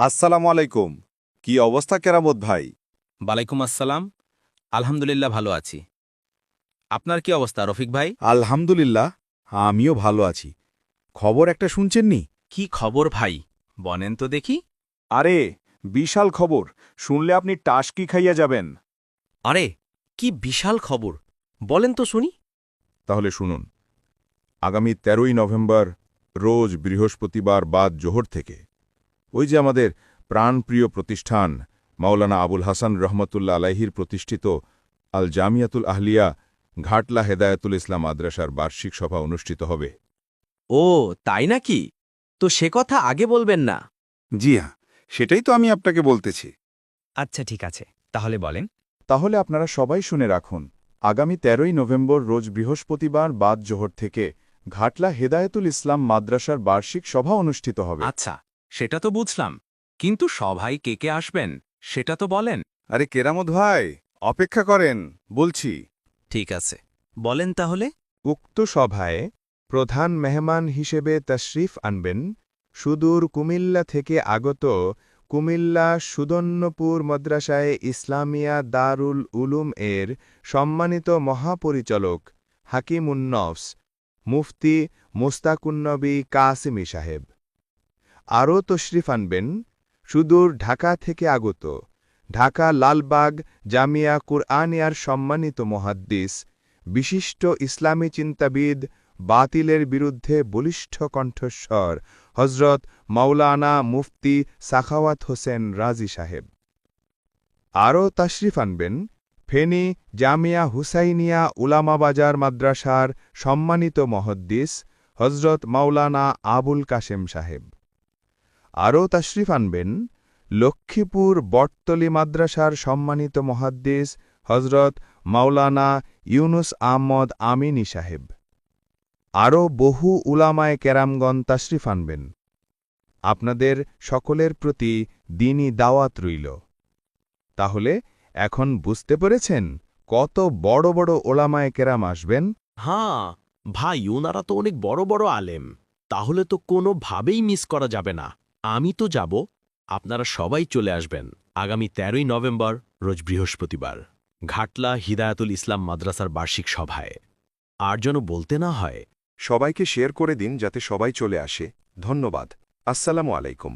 আসসালামু আলাইকুম। কি অবস্থা কেরামত ভাই? ওয়ালাইকুম আসসালাম। আলহামদুলিল্লাহ ভালো আছি। আপনার কি অবস্থা রফিক ভাই? আলহামদুলিল্লাহ আমিও ভালো আছি। খবর একটা শুনছেননি? কি খবর ভাই? বনেন তো দেখি। আরে বিশাল খবর। শুনলে আপনি টাসকি খাইয়া যাবেন। আরে কি বিশাল খবর? বলেন তো শুনি। তাহলে শুনুন। আগামী তেরোই নভেম্বর রোজ বৃহস্পতিবার বাদ জোহর থেকে। ওই যে আমাদের প্রাণপ্রিয় প্রতিষ্ঠান মাওলানা আবুল হাসান রহমতুল্লা আলাহির প্রতিষ্ঠিত আল জামিয়াতুল আহলিয়া ঘাটলা হেদায়াতুল ইসলাম মাদ্রাসার বার্ষিক সভা অনুষ্ঠিত হবে। ও তাই নাকি? তো সে কথা আগে বলবেন না। জি হ্যাঁ সেটাই তো আমি আপনাকে বলতেছি। আচ্ছা ঠিক আছে। তাহলে বলেন। তাহলে আপনারা সবাই শুনে রাখুন আগামী তেরোই নভেম্বর রোজ বৃহস্পতিবার বাদ জোহর থেকে ঘাটলা হেদায়তুল ইসলাম মাদ্রাসার বার্ষিক সভা অনুষ্ঠিত হবে। আচ্ছা সেটা তো বুঝলাম। কিন্তু সভায় কে কে আসবেন সেটা তো বলেন। আরে কেরামত ভাই অপেক্ষা করেন বলছি। ঠিক আছে বলেন তাহলে। উক্ত সভায় প্রধান মেহমান হিসেবে তশরিফ আনবেন সুদূর কুমিল্লা থেকে আগত কুমিল্লা সুদন্নপুর মাদ্রাসায় ইসলামিয়া দারুল উলুম এর সম্মানিত মহাপরিচালক হাকিমুন্নফস মুফতি মুস্তাকুন্নবী কাসিমি সাহেব। আরও তশরিফ আনবেন, সুদূর ঢাকা থেকে আগত। ঢাকা লালবাগ জামিয়া কুরআনিয়ার সম্মানিত মহাদ্দিস, বিশিষ্ট ইসলামী চিন্তাবিদ, বাতিলের বিরুদ্ধে বলিষ্ঠ কণ্ঠস্বর হজরত মাওলানা মুফতি সাখাওয়াত হোসেন রাজি সাহেব। আরও তাশরিফ আনবেন, ফেনী জামিয়া হুসাইনিয়া উলামাবাজার মাদ্রাসার সম্মানিত মহদ্দিস হজরত মাওলানা আবুল কাশেম সাহেব। আরও তাশরিফ আনবেন, লক্ষ্মীপুর বটতলি মাদ্রাসার সম্মানিত মহাদ্দিস হজরত মাওলানা ইউনুস আহমদ আমিনী সাহেব। আরও বহু উলামায় কেরামগণ তাশরিফ আনবেন। আপনাদের সকলের প্রতি দিনই দাওয়াত রইল। তাহলে এখন বুঝতে পেরেছেন কত বড় বড় ওলামায় কেরাম আসবেন? হাঁ, ভাই ওনারা তো অনেক বড় বড় আলেম। তাহলে তো কোনোভাবেই মিস করা যাবে না। আমি তো যাব, আপনারা সবাই চলে আসবেন আগামী তেরোই নভেম্বর, রোজ বৃহস্পতিবার। ঘাটলা হিদায়াতুল ইসলাম মাদ্রাসার বার্ষিক সভায়। আর যেন বলতে না হয়, সবাইকে শেয়ার করে দিন যাতে সবাই চলে আসে। ধন্যবাদ। আসসালামু আলাইকুম।